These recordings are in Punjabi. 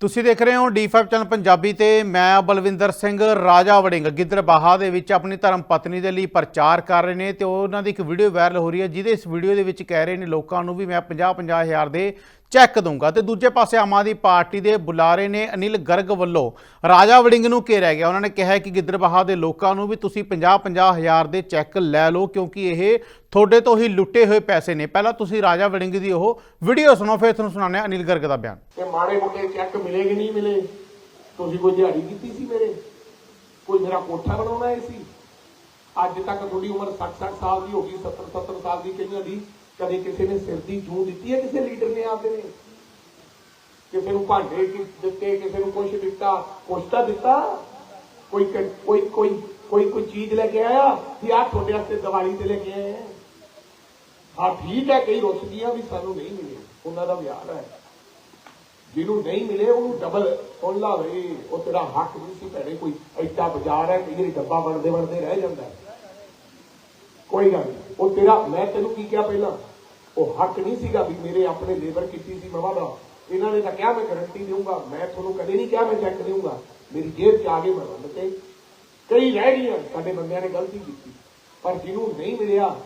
ਤੁਸੀਂ ਦੇਖ ਰਹੇ ਹੋ D5 ਚੈਨਲ ਪੰਜਾਬੀ ਤੇ ਮੈਂ ਬਲਵਿੰਦਰ ਸਿੰਘ ਰਾਜਾ ਵੜਿੰਗ। ਗਿੱਦੜਬਾਹਾ ਦੇ ਵਿੱਚ ਆਪਣੀ ਧਰਮ ਪਤਨੀ ਦੇ ਲਈ ਪ੍ਰਚਾਰ ਕਰ ਰਹੇ ਨੇ ਤੇ ਉਹਨਾਂ ਦੀ ਇੱਕ ਵੀਡੀਓ ਵਾਇਰਲ ਹੋ ਰਹੀ ਹੈ, ਜਿਹਦੇ ਇਸ ਵੀਡੀਓ ਦੇ ਵਿੱਚ ਕਹਿ ਰਹੇ ਨੇ ਲੋਕਾਂ ਨੂੰ ਵੀ ਮੈਂ 50-50 ਹਜ਼ਾਰ ਦੇ ਚੈੱਕ ਦਊਂਗਾ। ਤੇ ਦੂਜੇ ਪਾਸੇ ਆਮ ਆਦਮੀ ਪਾਰਟੀ ਦੇ ਬੁਲਾਰੇ ਨੇ ਅਨਿਲ ਗਰਗ ਵੱਲੋਂ ਰਾਜਾ ਵੜਿੰਗ ਨੂੰ ਘੇਰਿਆ ਗਿਆ। ਉਹਨਾਂ ਨੇ ਕਿਹਾ ਕਿ ਗਿੱਦੜਬਾਹਾ ਦੇ ਲੋਕਾਂ ਨੂੰ ਵੀ ਤੁਸੀਂ 50-50 ਹਜ਼ਾਰ ਦੇ ਚੈੱਕ ਲੈ ਲਓ, ਕਿਉਂਕਿ ਇਹ ਤੁਹਾਡੇ ਤੋਂ ਹੀ ਲੁੱਟੇ ਹੋਏ ਪੈਸੇ ਨੇ। ਪਹਿਲਾਂ ਤੁਸੀਂ ਰਾਜਾ ਵੜਿੰਗ ਦੀ ਉਹ ਵੀਡੀਓ ਸੁਣੋ, ਫਿਰ ਤੁਹਾਨੂੰ ਸੁਣਾਉਂਦੇ ਹਾਂ ਅਨਿਲ ਗਰਗ ਦਾ ਬਿਆਨ। ਕਿ ਮਾੜੇ ਮੋਟੇ ਚੈੱਕ ਮਿਲੇ ਕਿ ਨਹੀਂ ਮਿਲੇ? ਤੁਸੀਂ ਕੋਈ ਦਿਹਾੜੀ ਕੀਤੀ ਸੀ ਮੇਰੇ? ਕੋਈ ਮੇਰਾ ਕੋਠਾ ਬਣਾਉਣਾ ਹੈ ਸੀ? ਅੱਜ ਤੱਕ ਤੁਹਾਡੀ ਉਮਰ 60 60 ਸਾਲ ਦੀ ਹੋ ਗਈ 70 70 ਸਾਲ ਦੀ, ਕਈਆਂ ਦੀ ਕਦੇ ਕਿਸੇ ਨੇ ਸਿਰ ਦੀ ਜੂੰ ਦਿੱਤੀ ਹੈ ਕਿਸੇ ਲੀਡਰ ਨੇ ਨੇ ਕਿਸੇ ਨੂੰ ਭਾਂਡੇ ਦਿੱਤੇ ਕਿਸੇ ਨੂੰ ਕੁਛ ਦਿੱਤਾ, ਕੁਛ ਤਾਂ ਦਿੱਤਾ। ਕੋਈ ਕੋਈ ਕੋਈ ਕੋਈ ਕੋਈ ਚੀਜ਼ ਲੈ ਕੇ ਆਇਆ ਕਿ ਆ ਤੁਹਾਡੇ ਵਾਸਤੇ ਦੀਵਾਲੀ ਤੇ ਲੈ ਕੇ ਆਏ ਆ। ਠੀਕ ਹੈ, ਕਈ ਰੁੱਸਦੀਆਂ ਵੀ ਸਾਨੂੰ ਨਹੀਂ ਮਿਲੇ ਉਹਨਾਂ ਦਾ ਵਿਆਹ ਹੈ। ਜਿਹਨੂੰ ਨਹੀਂ ਮਿਲੇ, ਉਹਨੂੰ ਡਬਲ ਸੁਣ ਲਾ ਵੇ ਉਹ ਤੇਰਾ ਹੱਕ ਨਹੀਂ ਸੀ ਭੈਣੇ ਕੋਈ। ਐਡਾ ਬਾਜ਼ਾਰ ਹੈ, ਕਈ ਵਾਰੀ ਡੱਬਾ ਬਣਦੇ ਬਣਦੇ ਰਹਿ ਜਾਂਦਾ। ਕੋਈ ਗੱਲ ਨਹੀਂ। ਉਹ ਤੇਰਾ ਮੈਂ ਤੈਨੂੰ ਕੀ ਕਿਹਾ ਪਹਿਲਾਂ? ਉਹ ਹੱਕ ਨਹੀਂ ਸੀਗਾ ਵੀ ਮੇਰੇ ਆਪਣੇ ਲੇਬਰ ਕੀਤੀ ਸੀ ਮਵਾ ਦਾ। ਇਹਨਾਂ ਨੇ ਤਾਂ ਕਿਹਾ ਮੈਂ ਗਾਰੰਟੀ ਦੇਊਂਗਾ। ਮੈਂ ਤੁਹਾਨੂੰ ਕਦੇ ਨਹੀਂ ਕਿਹਾ ਮੈਂ ਚੈੱਕ ਦੇਊਂਗਾ। ਮੇਰੀ ਜੇਬ 'ਚ ਆ ਗਏ ਮੈਂ ਰੰਨ ਤੇ। ਕਈ ਰਹਿ ਗਈਆਂ। ਸਾਡੇ ਬੰਦਿਆਂ ਨੇ ਗਲਤੀ ਕੀਤੀ। ਪਰ ਜਿਹਨੂੰ ਨਹੀਂ ਮਿਲਿਆ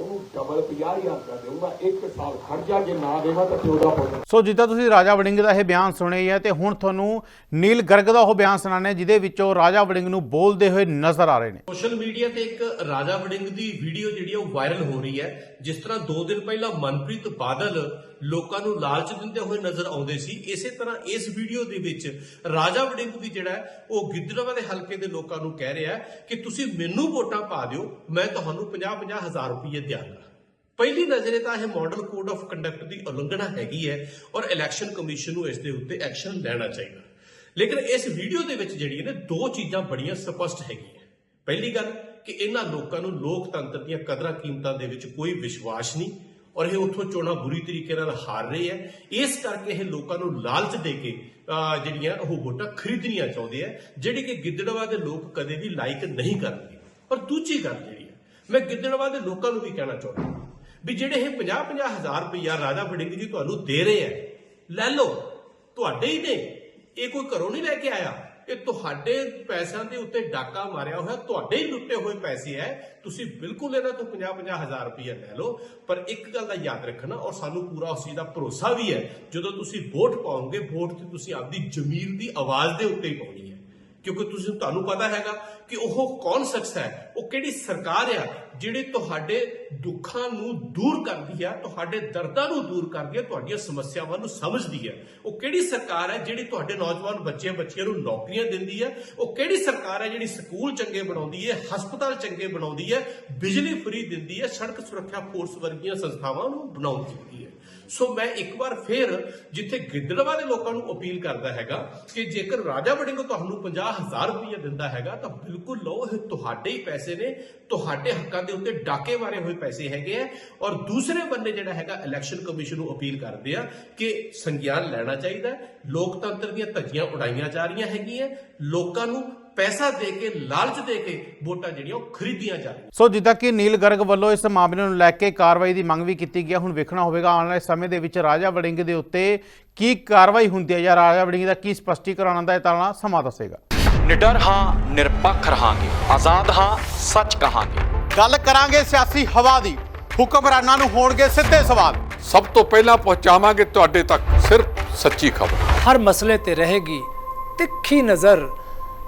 ਉਹਨੂੰ ਡਬਲ 50000 ਦਾ ਦੇਊਂਗਾ ਇੱਕ ਸਾਲ ਖਰਚਾ ਜੇ ਨਾ ਦੇਵਾਂ ਤਾਂ 14 ਪਾਉਂਦਾ ਸੋ ਜਿੱਦਾਂ ਤੁਸੀਂ ਰਾਜਾ ਵੜਿੰਗ ਦਾ ਇਹ ਬਿਆਨ ਸੁਣਿਆ ਹੀ ਤੇ ਹੁਣ ਤੁਹਾਨੂੰ ਨੀਲ ਗਰਗ ਦਾ ਉਹ ਬਿਆਨ ਸੁਣਾਉਂਦੇ ਹਾਂ ਜਿਹਦੇ ਵਿੱਚੋਂ ਰਾਜਾ ਵੜਿੰਗ ਨੂੰ ਬੋਲਦੇ ਹੋਏ ਨਜ਼ਰ ਆ ਰਹੇ ਨੇ। ਸੋਸ਼ਲ ਮੀਡੀਆ ਤੇ ਇੱਕ ਰਾਜਾ ਵੜਿੰਗ ਦੀ ਵੀਡੀਓ ਜਿਹੜੀ ਉਹ ਵਾਇਰਲ ਹੋ ਰਹੀ ਹੈ। ਜਿਸ ਤਰ੍ਹਾਂ 2 ਦਿਨ ਪਹਿਲਾਂ ਮਨਪ੍ਰੀਤ ਬਾਦਲ ਲੋਕਾਂ ਨੂੰ ਲਾਲਚ ਦਿੰਦੇ ਹੋਏ ਨਜ਼ਰ ਆਉਂਦੇ ਸੀ। ਇਸੇ ਤਰ੍ਹਾਂ ਇਸ ਵੀਡੀਓ ਦੇ ਵਿੱਚ ਰਾਜਾ ਵੜਿੰਗ ਵੀ ਜਿਹੜਾ ਹੈ, ਉਹ ਗਿੱਦੜਵਾ ਦੇ ਹਲਕੇ ਦੇ ਲੋਕਾਂ ਨੂੰ ਕਹਿ ਰਿਹਾ ਹੈ ਕਿ ਤੁਸੀਂ ਮੈਨੂੰ ਵੋਟਾਂ ਪਾ ਦਿਓ ਮੈਂ ਤੁਹਾਨੂੰ 50-50 ਹਜ਼ਾਰ ਰੁਪਏ ਦਿਆਂਗਾ। ਪਹਿਲੀ ਨਜ਼ਰੇ ਤਾਂ ਇਹ ਮਾਡਲ ਕੋਡ ਆਫ ਕੰਡਕਟ ਦੀ ਉਲੰਘਣਾ ਹੈਗੀ ਹੈ ਔਰ ਇਲੈਕਸ਼ਨ ਕਮਿਸ਼ਨ ਨੂੰ ਇਸ ਦੇ ਉੱਤੇ ਐਕਸ਼ਨ ਲੈਣਾ ਚਾਹੀਦਾ। ਲੇਕਿਨ ਇਸ ਵੀਡੀਓ ਦੇ ਵਿੱਚ ਜਿਹੜੀਆਂ ਨੇ ਦੋ ਚੀਜ਼ਾਂ ਬੜੀਆਂ ਸਪਸ਼ਟ ਹੈਗੀਆਂ। ਪਹਿਲੀ ਗੱਲ ਕਿ ਇਹਨਾਂ ਲੋਕਾਂ ਨੂੰ ਲੋਕਤੰਤਰ ਦੀਆਂ ਕਦਰਾਂ ਕੀਮਤਾਂ ਦੇ ਵਿੱਚ ਕੋਈ ਵਿਸ਼ਵਾਸ ਨਹੀਂ ਔਰ ਇਹ ਉੱਥੋਂ ਚੋਣਾਂ ਬੁਰੀ ਤਰੀਕੇ ਨਾਲ ਹਾਰ ਰਹੇ ਹੈ ਇਸ ਕਰਕੇ ਇਹ ਲੋਕਾਂ ਨੂੰ ਲਾਲਚ ਦੇ ਕੇ ਜਿਹੜੀਆਂ ਉਹ ਵੋਟਾਂ ਖਰੀਦਣੀਆਂ ਚਾਹੁੰਦੇ ਆ, ਜਿਹੜੇ ਕਿ ਗਿੱਦੜਵਾ ਦੇ ਲੋਕ ਕਦੇ ਵੀ ਲਾਈਕ ਨਹੀਂ ਕਰਨਗੇ। ਪਰ ਦੂਜੀ ਗੱਲ ਜਿਹੜੀ ਹੈ ਮੈਂ ਗਿੱਦੜਵਾ ਦੇ ਲੋਕਾਂ ਨੂੰ ਵੀ ਕਹਿਣਾ ਚਾਹੁੰਦਾ ਵੀ ਜਿਹੜੇ ਇਹ 50-50 ਹਜ਼ਾਰ ਰੁਪਇਆ ਰਾਜਾ ਵੜਿੰਗ ਜੀ ਤੁਹਾਨੂੰ ਦੇ ਰਹੇ ਆ, ਲੈ ਲਓ, ਤੁਹਾਡੇ ਹੀ ਨੇ, ਇਹ ਕੋਈ ਘਰੋਂ ਨਹੀਂ ਲੈ ਕੇ ਆਇਆ। ਇਹ ਤੁਹਾਡੇ ਪੈਸਿਆਂ ਦੇ ਉੱਤੇ ਡਾਕਾ ਮਾਰਿਆ ਹੋਇਆ, ਤੁਹਾਡੇ ਹੀ ਲੁੱਟੇ ਹੋਏ ਪੈਸੇ ਹੈ, ਤੁਸੀਂ ਬਿਲਕੁਲ ਇਹਨਾਂ ਤੋਂ 50-50 ਹਜ਼ਾਰ ਰੁਪਇਆ ਲੈ ਲਓ। ਪਰ ਇੱਕ ਗੱਲ ਦਾ ਯਾਦ ਰੱਖਣਾ, ਔਰ ਸਾਨੂੰ ਪੂਰਾ ਉਸ ਚੀਜ਼ ਦਾ ਭਰੋਸਾ ਵੀ ਹੈ, ਜਦੋਂ ਤੁਸੀਂ ਵੋਟ ਪਾਓਗੇ, ਵੋਟ ਤੇ ਤੁਸੀਂ ਆਪਦੀ ਜ਼ਮੀਰ ਦੀ ਆਵਾਜ਼ ਦੇ ਉੱਤੇ ਹੀ ਪਾਉਣੀ ਹੈ। ਕਿਉਂਕਿ ਤੁਸੀਂ ਤੁਹਾਨੂੰ ਪਤਾ ਹੈਗਾ ਕਿ ਉਹ ਕੌਣ ਸ਼ਖਸ ਹੈ? ਉਹ ਕਿਹੜੀ ਸਰਕਾਰ ਆ ਜਿਹੜੀ ਤੁਹਾਡੇ ਦੁੱਖਾਂ ਨੂੰ ਦੂਰ ਕਰਦੀ ਆ, ਤੁਹਾਡੇ ਦਰਦਾਂ ਨੂੰ ਦੂਰ ਕਰਦੀ ਆ, ਤੁਹਾਡੀਆਂ ਸਮੱਸਿਆਵਾਂ ਨੂੰ ਸਮਝਦੀ ਹੈ ਉਹ ਕਿਹੜੀ ਸਰਕਾਰ ਹੈ ਜਿਹੜੀ ਤੁਹਾਡੇ ਨੌਜਵਾਨ ਬੱਚੇ ਬੱਚੀਆਂ ਨੂੰ ਨੌਕਰੀਆਂ ਦਿੰਦੀ ਹੈ ਉਹ ਕਿਹੜੀ ਸਰਕਾਰ ਹੈ ਜਿਹੜੀ ਸਕੂਲ ਚੰਗੇ ਬਣਾਉਂਦੀ ਹੈ ਹਸਪਤਾਲ ਚੰਗੇ ਬਣਾਉਂਦੀ ਹੈ ਬਿਜਲੀ ਫ੍ਰੀ ਦਿੰਦੀ ਹੈ ਸੜਕ ਸੁਰੱਖਿਆ ਫੋਰਸ ਵਰਗੀਆਂ ਸੰਸਥਾਵਾਂ ਨੂੰ ਬਣਾਉਂਦੀ ਹੈ ਸੋ ਮੈਂ ਇੱਕ ਵਾਰ ਫੇਰ ਜਿੱਥੇ ਗਿੱਦੜਵਾ ਦੇ ਲੋਕਾਂ ਨੂੰ ਅਪੀਲ ਕਰਦਾ ਹੈਗਾ ਕਿ ਜੇਕਰ ਰਾਜਾ ਵੜਿੰਗ ਤੁਹਾਨੂੰ 50000 ਰੁਪਏ ਦਿੰਦਾ ਹੈਗਾ ਤਾਂ ਬਿਲਕੁਲ ਲਓ, ਇਹ ਤੁਹਾਡੇ ਹੀ ਪੈਸੇ ਨੇ। ਤੁਹਾਡੇ ਹੱਕਾਂ ਦੇ ਉੱਤੇ ਡਾਕੇ ਮਾਰੇ ਹੋਏ ਪੈਸੇ ਹੈਗੇ ਆ। ਔਰ ਦੂਸਰੇ ਬੰਨੇ ਜਿਹੜਾ ਹੈਗਾ ਇਲੈਕਸ਼ਨ ਕਮਿਸ਼ਨ ਨੂੰ ਅਪੀਲ ਕਰਦੇ ਆ ਕਿ ਸੰਗਿਆਨ ਲੈਣਾ ਚਾਹੀਦਾ ਲੋਕਤੰਤਰ ਦੀਆਂ ਧੱਜੀਆਂ ਉਡਾਈਆਂ ਜਾ ਰਹੀਆਂ ਹੈਗੀਆਂ। ਲੋਕਾਂ ਨੂੰ ਪੈਸਾ ਦੇ ਕੇ ਲਾਲਚ ਦੇ ਕੇ ਵੋਟਾਂ ਜਿਹੜੀਆਂ ਉਹ ਖਰੀਦੀਆਂ ਜਾ ਰਹੀਆਂ। ਸੋ ਜਿੱਦਾਂ ਕਿ ਨੀਲ ਗਰਗ ਵੱਲੋਂ ਇਸ ਮਾਮਲੇ ਨੂੰ ਲੈ ਕੇ ਕਾਰਵਾਈ ਦੀ ਮੰਗ ਵੀ ਕੀਤੀ ਗਈ ਹੈ ਹੁਣ ਵੇਖਣਾ ਹੋਵੇਗਾ ਆਉਣ ਵਾਲੇ ਸਮੇਂ ਦੇ ਵਿੱਚ ਰਾਜਾ ਵੜਿੰਗ ਦੇ ਉੱਤੇ ਕੀ ਕਾਰਵਾਈ ਹੁੰਦੀ ਹੈ ਜਾਂ ਰਾਜਾ ਵੜਿੰਗ ਦਾ ਕੀ ਸਪਸ਼ਟੀਕਰਨ ਆਉਂਦਾ ਹੈ ਤਾਂ ਸਮਾਂ ਦੱਸੇਗਾ। ਨਿਡਰ ਹਾਂ ਨਿਰਪੱਖ ਰਹਾਂਗੇ ਆਜ਼ਾਦ ਹਾਂ ਸੱਚ ਕਹਾਂਗੇ। ਗੱਲ ਕਰਾਂਗੇ ਸਿਆਸੀ ਹਵਾ ਦੀ ਹੁਕਮਰਾਨਾਂ ਨੂੰ ਹੋਣਗੇ ਸਿੱਧੇ ਸਵਾਲ। ਸਭ ਤੋਂ ਪਹਿਲਾਂ ਪਹੁੰਚਾਵਾਂਗੇ ਤੁਹਾਡੇ ਤੱਕ ਸਿਰਫ ਸੱਚੀ ਖਬਰ। ਹਰ ਮਸਲੇ ਤੇ ਰਹੇਗੀ ਤਿੱਖੀ ਨਜ਼ਰ।